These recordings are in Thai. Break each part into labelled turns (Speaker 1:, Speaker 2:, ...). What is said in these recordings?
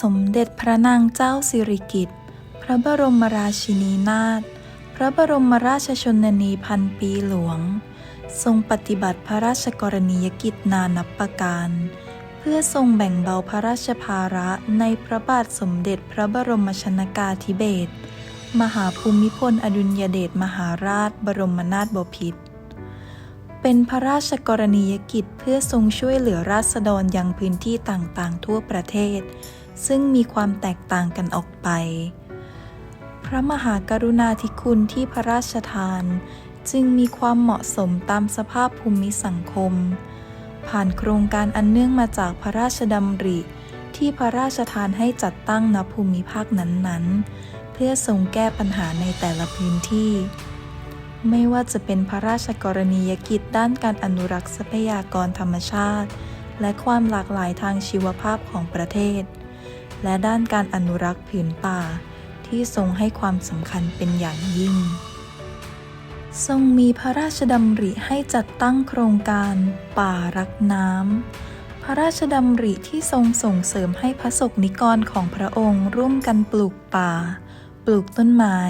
Speaker 1: สมเด็จพระนางเจ้าสิริกิติ์ พระบรมราชินีนาถ พระบรมราชชนนีพันปีหลวง ทรงปฏิบัติพระราชกรณียกิจนานับประการ เพื่อทรงแบ่งเบาพระราชภาระในพระบาทสมเด็จพระบรมชนกาธิเบศร มหาภูมิพลอดุลยเดชมหาราชบรมนาถบพิตรเป็นพระราชกรณียกิจเพื่อทรงช่วยเหลือราษฎรยังพื้นที่ต่างๆ ทั่วประเทศ ซึ่งมีความแตกต่างกันออกไป พระมหากรุณาธิคุณที่พระราชทาน จึงมีความเหมาะสมตามสภาพภูมิสังคม ผ่านโครงการอันเนื่องมาจากพระราชดำริ ที่พระราชทานให้จัดตั้งณภูมิภาคนั้นๆ เพื่อทรงแก้ปัญหาในแต่ละพื้นที่ไม่ว่าจะเป็นพระราชกรณียกิจด้านการอนุรักษ์ทรัพยากรธรรมชาติ และความหลากหลายทางชีวภาพของประเทศ และด้านการอนุรักษ์ผืนป่า ที่ทรงให้ความสำคัญเป็นอย่างยิ่ง ทรงมีพระราชดำริให้จัดตั้งโครงการ ป่ารักน้ำ พระราชดำริที่ทรงส่งเสริมให้พระสงฆ์นิกรของพระองค์ร่วมกันปลูกป่า ปลูกต้นไม้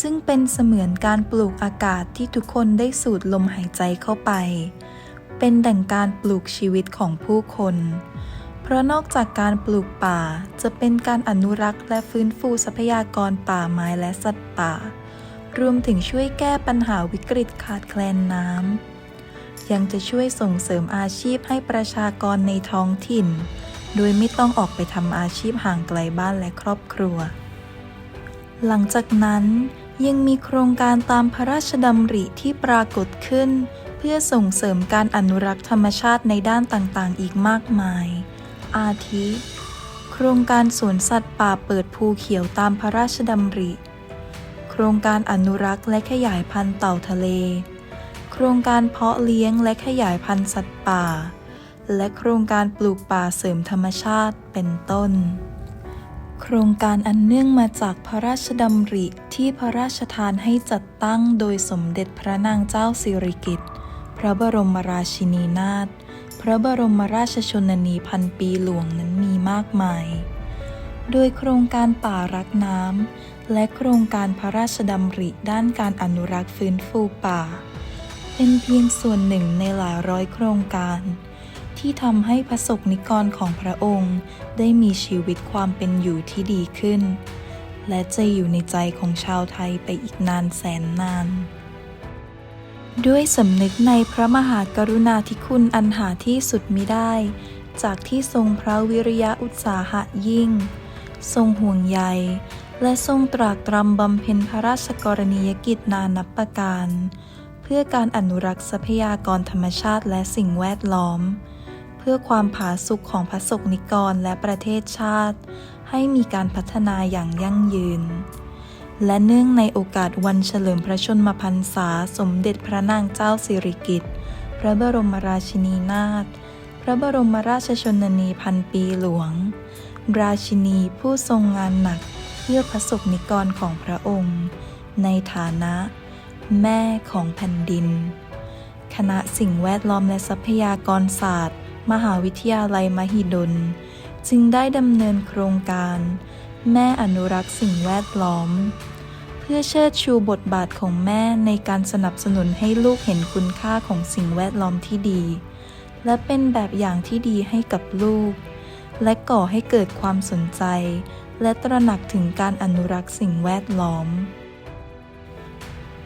Speaker 1: ซึ่งเป็นเสมือนการปลูกอากาศที่ทุกคนได้สูดลมหายใจเข้าไป เป็นดั่งการปลูกชีวิตของผู้คน เพราะนอกจากการปลูกป่าจะเป็นการอนุรักษ์และฟื้นฟูทรัพยากรป่าไม้และสัตว์ป่า รวมถึงช่วยแก้ปัญหาวิกฤตขาดแคลนน้ำ ยังจะช่วยส่งเสริมอาชีพให้ประชากรในท้องถิ่น โดยไม่ต้องออกไปทำอาชีพห่างไกลบ้านและครอบครัว หลังจากนั้นยังมีโครงการตามพระราชดำริที่ปรากฏขึ้น เพื่อส่งเสริมการอนุรักษ์ธรรมชาติในด้านต่างๆ อีกมากมาย อาทิ โครงการสวนสัตว์ป่าเปิดภูเขียวตามพระราชดำริ โครงการอนุรักษ์และขยายพันธุ์เต่าทะเล โครงการเพาะเลี้ยงและขยายพันธุ์สัตว์ป่า และโครงการปลูกป่าเสริมธรรมชาติเป็นต้น โครงการอันเนื่องมาจากพระราชดำริที่พระราชทานให้จัดตั้งโดยสมเด็จพระนางเจ้าสิริกิติ์พระบรมราชินีนาถ พระบรมราชชนนีพันปีหลวงนั้นมีมากมาย โดยโครงการป่ารักน้ำและโครงการพระราชดำริด้านการอนุรักษ์ฟื้นฟูป่า เป็นเพียงส่วนหนึ่งในหลายร้อยโครงการ ที่ทำให้พระสงฆ์นิกรของพระองค์ได้มีชีวิตความเป็นอยู่ที่ดีขึ้น และจะอยู่ในใจของชาวไทยไปอีกนานแสนนาน ด้วยสำนึกในพระมหากรุณาธิคุณอันหาที่สุดมิได้ จากที่ทรงพระวิริยะอุตสาหะยิ่ง ทรงห่วงใย และทรงตรากตรำบำเพ็ญพระราชกรณียกิจนานับประการ เพื่อการอนุรักษ์ทรัพยากรธรรมชาติและสิ่งแวดล้อม เพื่อความผาสุกของพระสงฆ์นิกรและประเทศชาติ ให้มีการพัฒนาอย่างยั่งยืน และเนื่องในโอกาสวันเฉลิมพระชนมพรรษาสมเด็จพระนางเจ้าสิริกิติ์ พระบรมราชินีนาถ พระบรมราชชนนีพันปีหลวง ราชินีผู้ทรงงานหนักเพื่อพระสงฆ์นิกรของพระองค์ ในฐานะ แม่ของแผ่นดิน คณะสิ่งแวดล้อมและทรัพยากรศาสตร์ มหาวิทยาลัยมหิดล จึงได้ดำเนินโครงการ แม่อนุรักษ์สิ่งแวดล้อม เพื่อเชิดชูบทบาทของแม่ในการสนับสนุนให้ลูกเห็นคุณค่าของสิ่งแวดล้อมที่ดี และเป็นแบบอย่างที่ดีให้กับลูก และก่อให้เกิดความสนใจ และตระหนักถึงการอนุรักษ์สิ่งแวดล้อม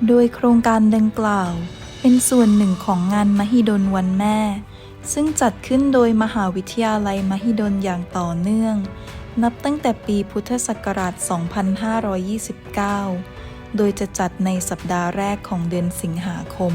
Speaker 1: โดยโครงการดังกล่าว เป็นส่วนหนึ่งของงานมหิดลวันแม่ซึ่งจัดขึ้นโดยมหาวิทยาลัยมหิดลอย่างต่อเนื่อง นับตั้งแต่ปีพุทธศักราช 2529 โดยจะจัดในสัปดาห์แรกของเดือนสิงหาคม